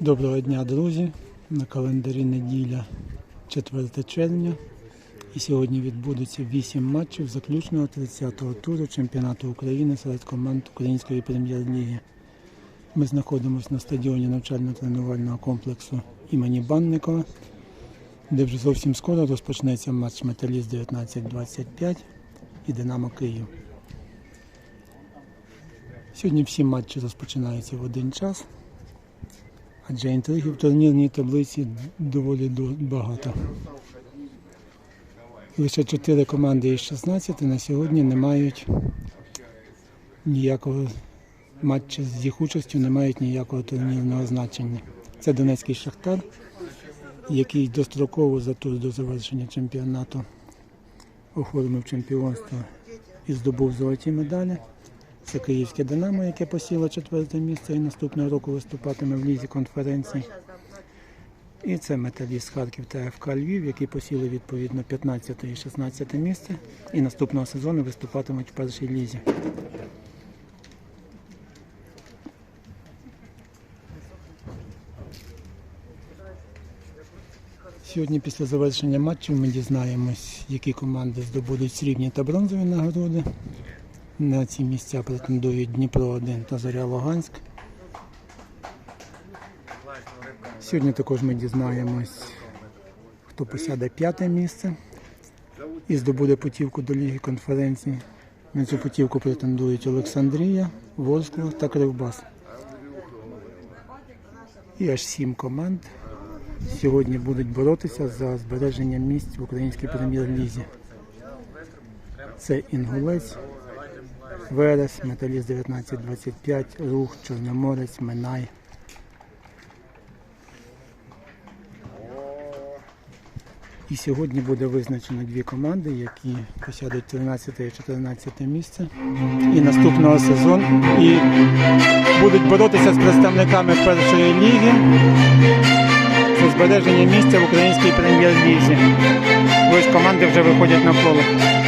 Доброго дня, друзі! На календарі неділя 4 червня. І сьогодні відбудеться 8 матчів заключного 30-го туру чемпіонату України серед команд Української прем'єр-ліги. Ми знаходимося на стадіоні навчально-тренувального комплексу імені Банникова, де вже зовсім скоро розпочнеться матч Металіст 1925 і Динамо Київ. Сьогодні всі матчі розпочинаються в один час, адже інтриги в турнірній таблиці доволі багато. Лише 4 команди із 16 на сьогодні не мають ніякого матчу з їх участю, не мають ніякого турнірного значення. Це Донецький Шахтар, який достроково за тур до завершення чемпіонату оформив чемпіонство і здобув золоті медалі. Це Київське Динамо, яке посіло четверте місце і наступного року виступатиме в лізі конференції. І це Металіст Харків та ФК Львів, які посіли відповідно 15 і 16 місце і наступного сезону виступатимуть в першій лізі. Сьогодні після завершення матчів ми дізнаємось, які команди здобудуть срібні та бронзові нагороди. На ці місця претендують Дніпро 1 та Зоря Луганськ. Сьогодні також ми дізнаємось, хто посяде п'яте місце і здобуде путівку до Ліги конференцій. На цю путівку претендують Олександрія, Ворскла та Кривбас. І аж сім команд сьогодні будуть боротися за збереження місць в українській прем'єр-лізі. Це Інгулець, Верес, Металіст 1925, Рух, Чорноморець, Минай. І сьогодні буде визначено дві команди, які посядуть 13 і 14 місце. І наступного сезону і будуть боротися з представниками першої ліги за збереження місця в українській прем'єр-лізі. Ось команди вже виходять на поле.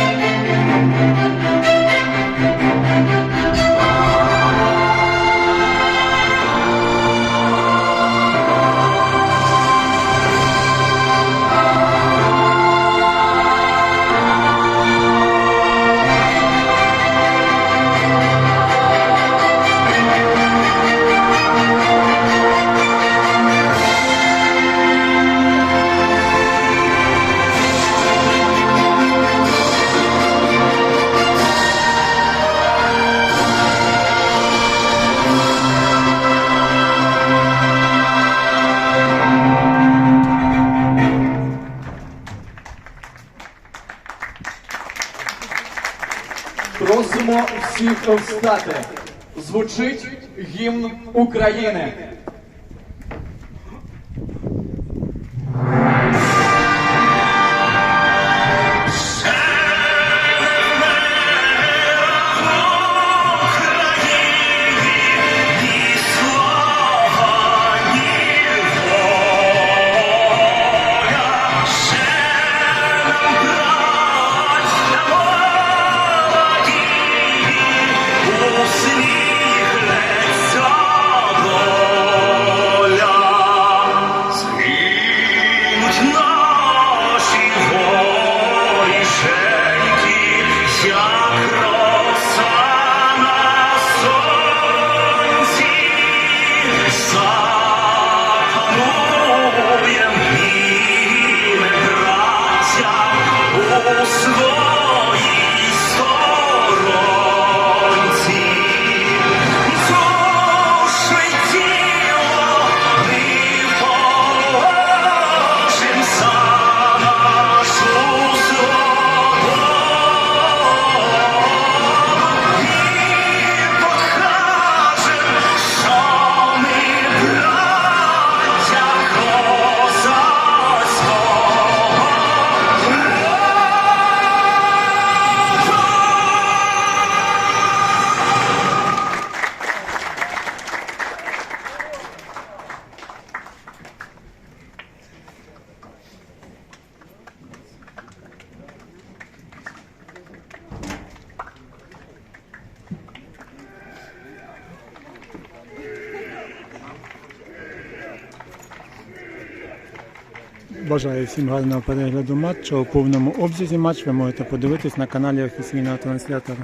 Просимо всіх встати. Звучить гімн України. Бажаю всім гарного перегляду матчу. У повному обсязі матч ви можете подивитись на каналі офіційного транслятора.